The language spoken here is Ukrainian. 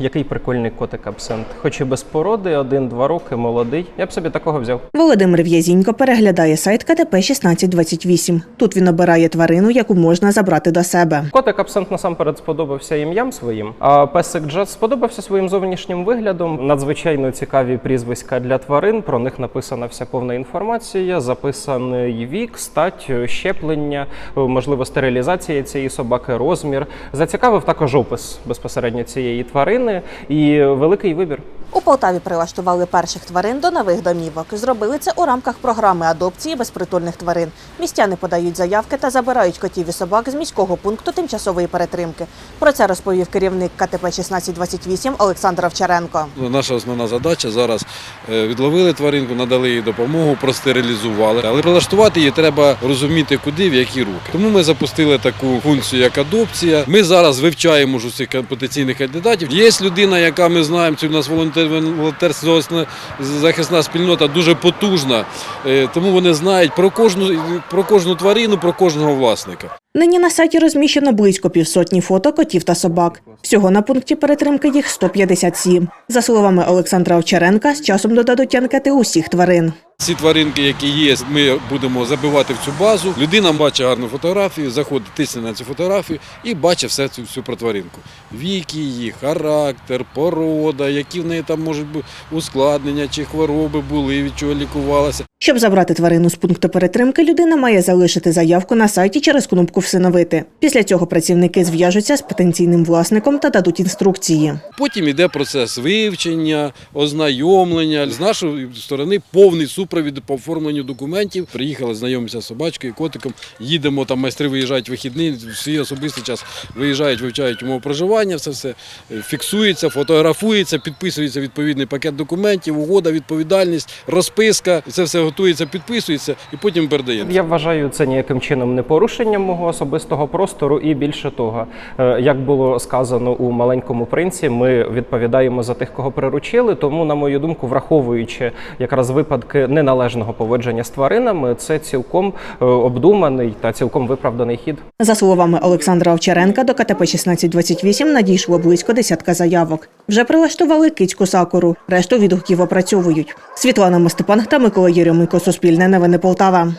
Який прикольний котик абсент. Хоч і без породи, один-два роки, молодий. Я б собі такого взяв. Володимир В'язінько переглядає сайт КТП 1628. Тут він обирає тварину, яку можна забрати до себе. Котик абсент насамперед сподобався ім'ям своїм, а песик Джет сподобався своїм зовнішнім виглядом. Надзвичайно цікаві прізвиська для тварин. Про них написана вся повна інформація, записаний вік, стать, щеплення, можливо, стерилізація цієї собаки, розмір. Зацікавив також опис безпосередньо цієї тварини і великий вибір. Полтаві прилаштували перших тварин до нових домівок. Зробили це у рамках програми адопції безпритульних тварин. Містяни подають заявки та забирають котів і собак з міського пункту тимчасової перетримки. Про це розповів керівник КТП 1628 Олександр Овчаренко. Наша основна задача зараз е, відловили тваринку, надали їй допомогу, простерилізували. Але прилаштувати її треба розуміти, куди, в які руки. Тому ми запустили таку функцію, як адопція. Ми зараз вивчаємо вже цих потенційних кандидатів. Є людина, яка ми знаємо, це у нас волонтер, волонтерська захисна спільнота дуже потужна, е, тому вони знають про кожну про кожну тварину, про кожного власника. Нині на сайті розміщено близько півсотні фото котів та собак. Всього на пункті перетримки їх 157. За словами Олександра Овчаренка, з часом додадуть анкети усіх тварин. Ці тваринки, які є, ми будемо забивати в цю базу. Людина бачить гарну фотографію, заходить, тисне на цю фотографію і бачить все цю всю про тваринку. Вік її, характер, порода, які в неї там можуть бути ускладнення чи хвороби були, від чого лікувалася. Щоб забрати тварину з пункту перетримки, людина має залишити заявку на сайті через кнопку Всиновити. Після цього працівники зв'яжуться з потенційним власником та дадуть інструкції. Потім йде процес вивчення, ознайомлення. З нашої сторони повний супровід по оформленню документів. Приїхали знайомитися з собачкою, котиком. Їдемо там, майстри виїжджають вихідний, всі особистий час виїжджають, вивчають умови проживання, все все е, фіксується, фотографується, підписується відповідний пакет документів, угода, відповідальність, розписка. Це все готується, підписується і потім передаємо. Я вважаю це ніяким чином не порушенням мого особистого простору, і більше того, е, як було сказано у маленькому принці, ми відповідаємо за тих, кого приручили. Тому, на мою думку, враховуючи якраз випадки неналежного поводження з тваринами, це цілком е, обдуманий та цілком виправданий хід. За словами Олександра Овчаренка, до КТП 1628 надійшло близько десятка заявок. Вже прилаштували кицьку сакуру. Решту відгуків опрацьовують. Світлана Мостепан та Микола Єрьомико. Суспільне новини Полтава.